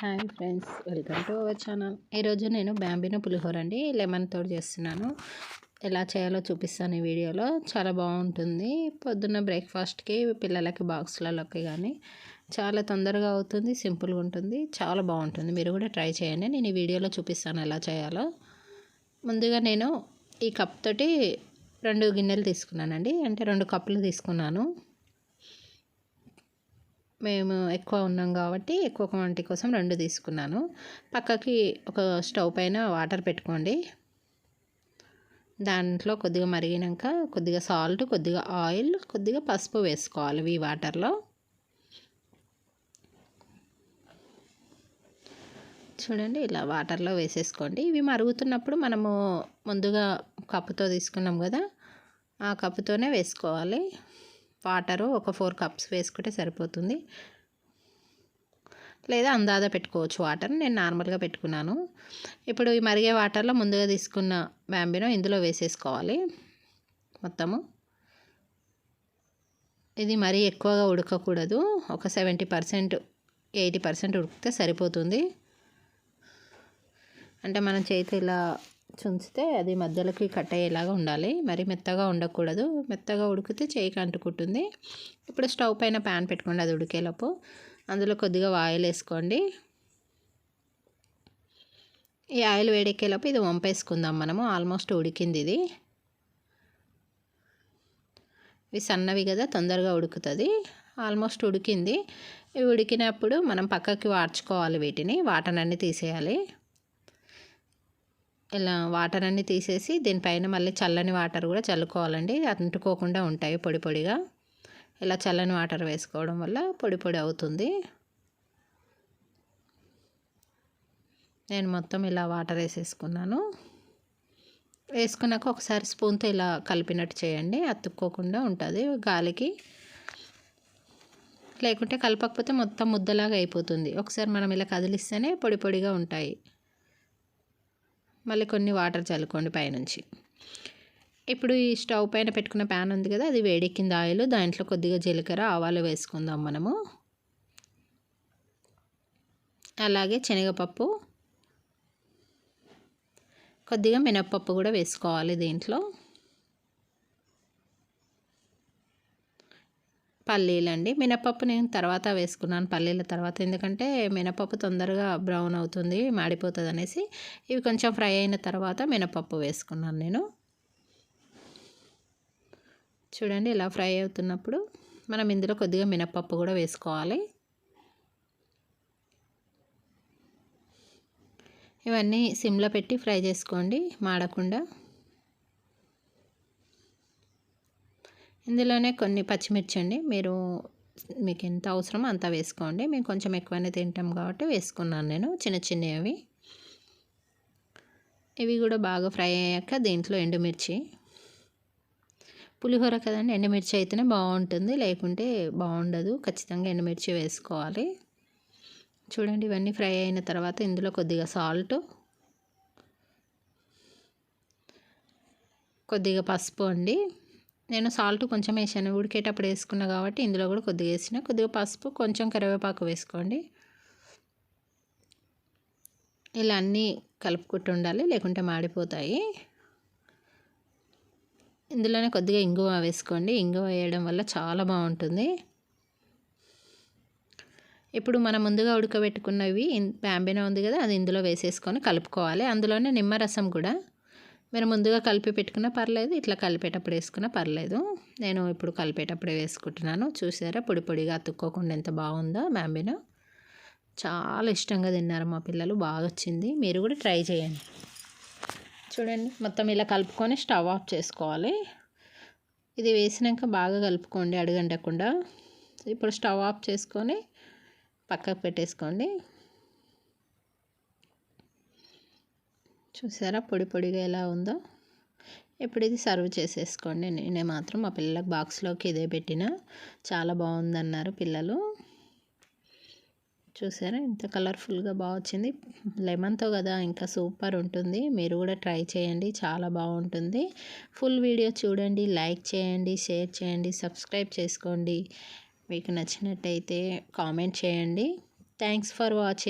Hi friends welcome to our channel. ఈరోజు నేను బ్యాంబినో పులిహోర అండి లెమన్ తోటి చేస్తున్నాను. ఎలా చేయాలో చూపిస్తాను ఈ వీడియోలో. చాలా బాగుంటుంది. పొద్దున్న బ్రేక్ఫాస్ట్కి పిల్లలకి బాక్స్లలోకి కానీ చాలా తొందరగా అవుతుంది సింపుల్గా ఉంటుంది చాలా బాగుంటుంది. మీరు కూడా ట్రై చేయండి నేను ఈ వీడియోలో చూపిస్తాను ఎలా చేయాలో. ముందుగా నేను ఈ కప్ తోటి రెండు గిన్నెలు తీసుకున్నానండి అంటే రెండు కప్పులు తీసుకున్నాను. మేము ఎక్కువ ఉన్నాం కాబట్టి ఎక్కువ క్వాంటిటీ కోసం రెండు తీసుకున్నాను. పక్కకి ఒక స్టవ్ పైన వాటర్ పెట్టుకోండి. దాంట్లో కొద్దిగా మరిగినాక కొద్దిగా సాల్ట్ కొద్దిగా ఆయిల్ కొద్దిగా పసుపు వేసుకోవాలి ఈ వాటర్లో చూడండి ఇలా వాటర్లో వేసేసుకోండి. ఇవి మరుగుతున్నప్పుడు మనము ముందుగా కప్పుతో తీసుకున్నాం కదా ఆ కప్పుతోనే వేసుకోవాలి. వాటరు ఒక ఫోర్ కప్స్ వేసుకుంటే సరిపోతుంది. లేదా అందాజ పెట్టుకోవచ్చు వాటర్ నేను నార్మల్గా పెట్టుకున్నాను. ఇప్పుడు ఈ మరిగే వాటర్లో ముందుగా తీసుకున్న బ్యాంబినో ఇందులో వేసేసుకోవాలి మొత్తము. ఇది మరీ ఎక్కువగా ఉడకకూడదు. ఒక సెవెంటీ పర్సెంట్ ఎయిటీ పర్సెంట్ ఉడికితే సరిపోతుంది. అంటే మనం చేతి ఇలా చుంచితే అది మధ్యలోకి కట్ అయ్యేలాగా ఉండాలి. మరి మెత్తగా ఉండకూడదు. మెత్తగా ఉడికితే చేయికి అంటుకుంటుంది ఇప్పుడు స్టవ్ పైన ప్యాన్ పెట్టుకోండి అది ఉడికేలోపు. అందులో కొద్దిగా ఆయిల్ వేసుకోండి. ఈ ఆయిల్ వేడెక్కేలోపు ఇది వంపేసుకుందాం మనము. ఆల్మోస్ట్ ఉడికింది ఇది. ఇవి సన్నవి కదా తొందరగా ఉడుకుతుంది. ఆల్మోస్ట్ ఉడికింది. ఇవి ఉడికినప్పుడు మనం పక్కకి వాడ్చుకోవాలి వీటిని. వాటనన్నీ తీసేయాలి. ఇలా వాటర్ అన్నీ తీసేసి దీనిపైన మళ్ళీ చల్లని వాటర్ కూడా చల్లుకోవాలండి. అంటుకోకుండా ఉంటాయి పొడి పొడిగా. ఇలా చల్లని వాటర్ వేసుకోవడం వల్ల పొడి పొడి అవుతుంది. నేను మొత్తం ఇలా వాటర్ వేసేసుకున్నాను. వేసుకున్నాక ఒకసారి స్పూన్తో ఇలా కలిపినట్టు చేయండి. అతుక్కోకుండా ఉంటుంది గాలికి. లేకుంటే కలపకపోతే మొత్తం ముద్దలాగా అయిపోతుంది. ఒకసారి మనం ఇలా కదిలిస్తేనే పొడి పొడిగా ఉంటాయి. మళ్ళీ కొన్ని వాటర్ చల్లుకోండి పైనుంచి. ఇప్పుడు ఈ స్టవ్ పైన పెట్టుకున్న ప్యాన్ ఉంది కదా అది వేడెక్కింది ఆయిల్. దాంట్లో కొద్దిగా జీలకర్ర ఆవాలు వేసుకుందాం మనము. అలాగే శనగపప్పు. కొద్దిగా మినప్పప్పు కూడా వేసుకోవాలి దీంట్లో. పల్లీలండి. మినపప్పు నేను తర్వాత వేసుకున్నాను పల్లీల తర్వాత. ఎందుకంటే మినపప్పు తొందరగా బ్రౌన్ అవుతుంది మాడిపోతుంది అనేసి ఇవి కొంచెం ఫ్రై అయిన తర్వాత మినపప్పు వేసుకున్నాను నేను. చూడండి ఇలా ఫ్రై అవుతున్నప్పుడు మనం ఇందులో కొద్దిగా మినపప్పు కూడా వేసుకోవాలి. ఇవన్నీ సిమ్లో పెట్టి ఫ్రై చేసుకోండి మాడకుండా. ఇందులోనే కొన్ని పచ్చిమిర్చి అండి మీరు మీకు ఎంత అవసరమో అంత వేసుకోండి. మేము కొంచెం ఎక్కువనే తింటాం కాబట్టి వేసుకున్నాను నేను. చిన్న చిన్నవి. ఇవి కూడా బాగా ఫ్రై అయ్యాక దీంట్లో ఎండుమిర్చి. పులిహోర కదండి ఎండుమిర్చి అయితేనే బాగుంటుంది. లేకుంటే బాగుండదు. ఖచ్చితంగా ఎండుమిర్చి వేసుకోవాలి. చూడండి ఇవన్నీ ఫ్రై అయిన తర్వాత ఇందులో కొద్దిగా సాల్ట్. కొద్దిగా పసుపు అండి. నేను సాల్ట్ కొంచెం వేసాను. ఉడికేటప్పుడు వేసుకున్నా కాబట్టి ఇందులో కూడా కొద్దిగా వేసిన. కొద్దిగా పసుపు కొంచెం కరివేపాకు వేసుకోండి. ఇలా అన్నీ కలుపుకుంటూ ఉండాలి లేకుంటే మాడిపోతాయి. ఇందులోనే కొద్దిగా ఇంగువ వేసుకోండి. ఇంగువ వేయడం వల్ల చాలా బాగుంటుంది. ఇప్పుడు మనం ముందుగా ఉడకబెట్టుకున్నవి బ్యాంబినా ఉంది కదా అది ఇందులో వేసేసుకొని కలుపుకోవాలి. అందులోనే నిమ్మరసం కూడా. మీరు ముందుగా కలిపి పెట్టుకున్నా పర్లేదు ఇట్లా కలిపేటప్పుడు వేసుకున్నా పర్లేదు. నేను ఇప్పుడు కలిపేటప్పుడే వేసుకుంటున్నాను. చూసారా? పొడి పొడిగా అతుక్కోకుండా ఎంత బాగుందో మ్యాంబినా చాలా ఇష్టంగా తిన్నారు మా పిల్లలు. బాగా వచ్చింది. మీరు కూడా ట్రై చేయండి. చూడండి మొత్తం ఇలా కలుపుకొని స్టవ్ ఆఫ్ చేసుకోవాలి. ఇది వేసినాక బాగా కలుపుకోండి అడగండకుండా ఇప్పుడు స్టవ్ ఆఫ్ చేసుకొని పక్కకు పెట్టేసుకోండి. చూసారా? పొడి పొడిగా ఎలా ఉందో? ఇప్పుడు ఇది సర్వ్ చేసేసుకోండి. నేనే మాత్రం మా పిల్లలకు బాక్స్లోకి ఇదే పెట్టిన. చాలా బాగుందన్నారు పిల్లలు. చూసారా? ఇంత కలర్ఫుల్గా బాగా వచ్చింది. లెమన్తో కదా ఇంకా సూపర్ ఉంటుంది. మీరు కూడా ట్రై చేయండి. చాలా బాగుంటుంది. ఫుల్ వీడియో చూడండి. లైక్ చేయండి. షేర్ చేయండి. సబ్స్క్రైబ్ చేసుకోండి. మీకు నచ్చినట్టయితే కామెంట్ చేయండి. Thanks for watching.